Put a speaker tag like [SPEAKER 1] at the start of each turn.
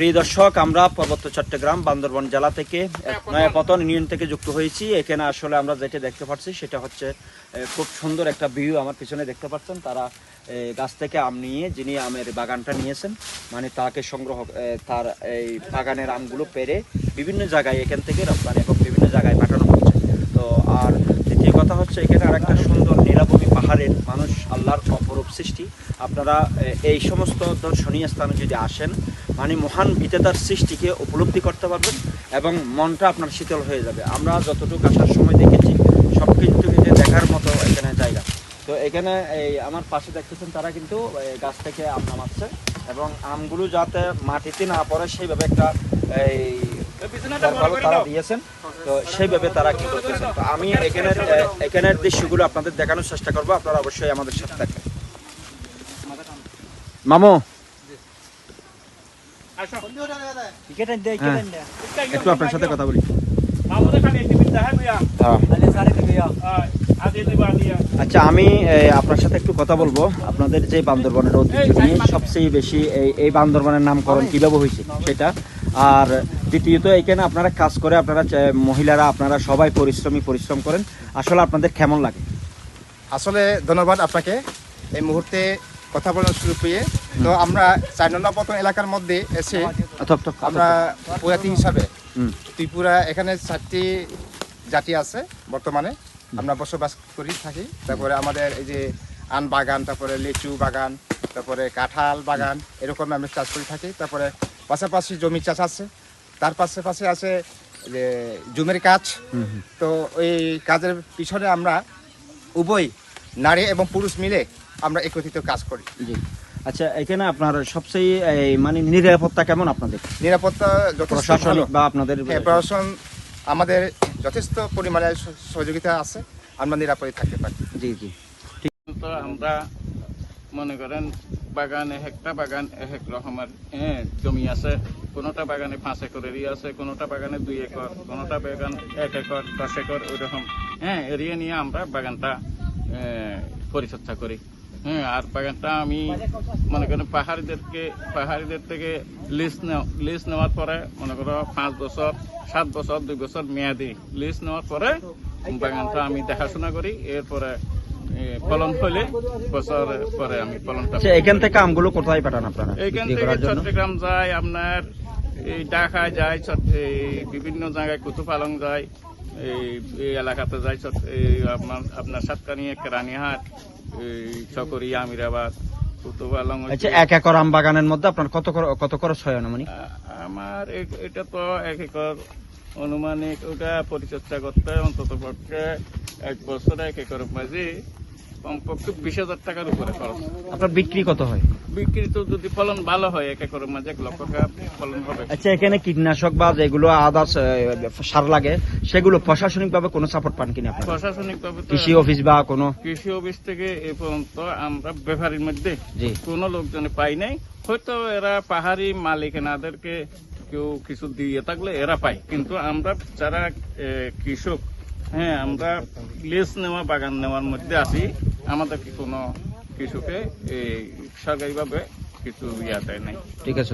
[SPEAKER 1] প্রিয় দর্শক, আমরা পার্বত্য চট্টগ্রাম বান্দরবন জেলা থেকে নয়াপতন ইউনিয়ন থেকে যুক্ত হয়েছি। এখানে আসলে আমরা যেটা দেখতে পাচ্ছি, সেটা হচ্ছে খুব সুন্দর একটা ভিউ আমার পিছনে দেখতে পাচ্ছেন। তারা গাছ থেকে আম নিয়ে, যিনি আমের বাগানটা নিয়েছেন মানে তাকে সংগ্রহ তার এই বাগানের আমগুলো পেরে বিভিন্ন জায়গায় এখান থেকে রপ্তানি এবং বিভিন্ন জায়গায় পাঠানো হচ্ছে। তো আর দ্বিতীয় কথা হচ্ছে, এখানে আর একটা সুন্দর পাহাড়ের মানুষ আল্লাহর অপরূপ সৃষ্টি। আপনারা এই সমস্ত দর্শনীয় স্থানে যদি আসেন মানে মহান বিতেতার সৃষ্টিকে উপলব্ধি করতে পারবেন এবং মনটা আপনার শীতল হয়ে যাবে। আমরা যতটুকু আসার সময় দেখেছি, সব কিন্তু দেখার মতো এখানে জায়গা। তো এখানে, এই, আমার পাশে দেখতেছেন তারা কিন্তু গাছ থেকে আম নামাচ্ছে এবং আমগুলো যাতে মাটিতে না পড়ে, সেইভাবে একটা, এই তারা দিয়েছেন। তো সেইভাবে তারা কি করতেছেন? তো আমি এখানের এখানের দৃশ্যগুলো আপনাদের দেখানোর চেষ্টা করব। আপনারা অবশ্যই আমাদের সাথে থাকবেন। মামু। হ্যাঁ, একটু আপনার সাথে কথা বলি। আচ্ছা আমি আপনার সাথে একটু কথা বলব। আপনাদের যে বান্দরবনের ঐতিহ্য নিয়ে সবচেয়ে বেশি এই এই বান্দরবনের নামকরণ কীভাবে হয়েছে সেটা। আর দ্বিতীয়ত এখানে আপনারা কাজ করে আপনারা মহিলারা আপনারা সবাই পরিশ্রমী পরিশ্রম করেন। আসলে আপনাদের কেমন লাগে?
[SPEAKER 2] আসলে ধন্যবাদ আপনাকে। এই মুহূর্তে কথা বলার শুরু পেয়ে। তো আমরা চার নম্বর এলাকার মধ্যে এসে
[SPEAKER 1] থপ থপ
[SPEAKER 2] আমরা প্রজাতি হিসাবে ত্রিপুরা এখানে চারটি জাতি আছে বর্তমানে। আমরা বসবাস করি থাকি। তারপরে আমাদের এই যে আন বাগান তারপরে লিচু বাগান তারপরে কাঁঠাল বাগান এরকম আমরা চাষ করে থাকি। তারপরে পাশাপাশি জমি চাষ আছে। তার পাশে পাশে আছে যে জমির কাজ। তো ওই কাজের পিছনে আমরা উভয় নারী এবং পুরুষ মিলে আমরা একত্রিত কাজ করি।
[SPEAKER 1] জি। আচ্ছা এখানে আপনার সবচেয়ে এই, মানে নিরাপত্তা কেমন আপনাদের?
[SPEAKER 2] নিরাপত্তা যথেষ্ট ভালো।
[SPEAKER 1] বা আপনাদের
[SPEAKER 2] হ্যাঁ প্রশাসন আমাদের যথেষ্ট পরিমাণে সহযোগিতা আছে। আমরা নিরাপদে থাকতে পারি।
[SPEAKER 1] জি জি।
[SPEAKER 3] তো আমরা মনে করেন বাগান, এক একটা বাগান এক এক রকমের। হ্যাঁ জমি আছে, কোনোটা বাগানে পাঁচ একর একরেরই আছে, কোনোটা বাগানে দুই একর, কোনোটা বাগান এক একর, দশ একর ওই রকম হ্যাঁ এরিয়া নিয়ে আমরা বাগানটা পরিচর্যা করি। হ্যাঁ আর বাগানটা আমি মনে করেন পাহাড়িদেরকে, পাহাড়িদের থেকে লিস্ট লিস্ট নেওয়ার পরে মনে করো পাঁচ বছর, সাত বছর, দুই বছর মেয়াদি লিস্ট নেওয়ার পরে বাগানটা আমি দেখাশোনা করি। এরপরে ফলন হলে বছর পরে আমি ফলনটা
[SPEAKER 1] আচ্ছা এখান থেকে আমগুলো কোথায় পাঠান আপনারা?
[SPEAKER 3] এইখান থেকে চট্টগ্রাম যায় আপনার এই ঢাকা যায় বিভিন্ন জায়গায় কুতুপালং যায় এই এই এলাকাতে যায় আপনার আপনার সাতকানি কেরানীহাট এই চকরি আমিরাবাদ কুতুপালং
[SPEAKER 1] আচ্ছা এক একর আম বাগানের মধ্যে আপনার কত কত খরচ হয় মানে
[SPEAKER 3] আ- আমার এটা তো এক একর অনুমানিক ওটা পরিচর্যা করতে অন্তত পক্ষে এক বছরে এক একর মাঝে কমপক্ষে বিশ হাজার টাকার উপরে খরচ।
[SPEAKER 1] আপনার বিক্রি কত হয়?
[SPEAKER 3] বিক্রি তো যদি ফলন ভালো হয় এক একরের মাঝে এক লক্ষ টাকা ফলন হবে।
[SPEAKER 1] আচ্ছা এখানে কীটনাশক বা যেগুলো আদার্স সার লাগে সেগুলো প্রশাসনিক ভাবে কোনো সাপোর্ট পান কিনা আপনারা?
[SPEAKER 3] প্রশাসনিক ভাবে
[SPEAKER 1] কৃষি অফিস বা কোনো?
[SPEAKER 3] কৃষি অফিস থেকে এ পর্যন্ত আমরা ব্যাপারীর মধ্যে কোনো লোকজনে পাই নাই। হয়তো এরা পাহাড়ি মালিকানাদেরকে কেউ কিছু দিয়ে থাকলে এরা পায়। কিন্তু আমরা যারা কৃষক হ্যাঁ আমরা লিজ নেওয়া, বাগান নেওয়ার মধ্যে আছি। আমাদেরকে কোনো কৃষকে এই সরকারিভাবে কিছু ইয়া দেয় নাই।
[SPEAKER 1] ঠিক আছে।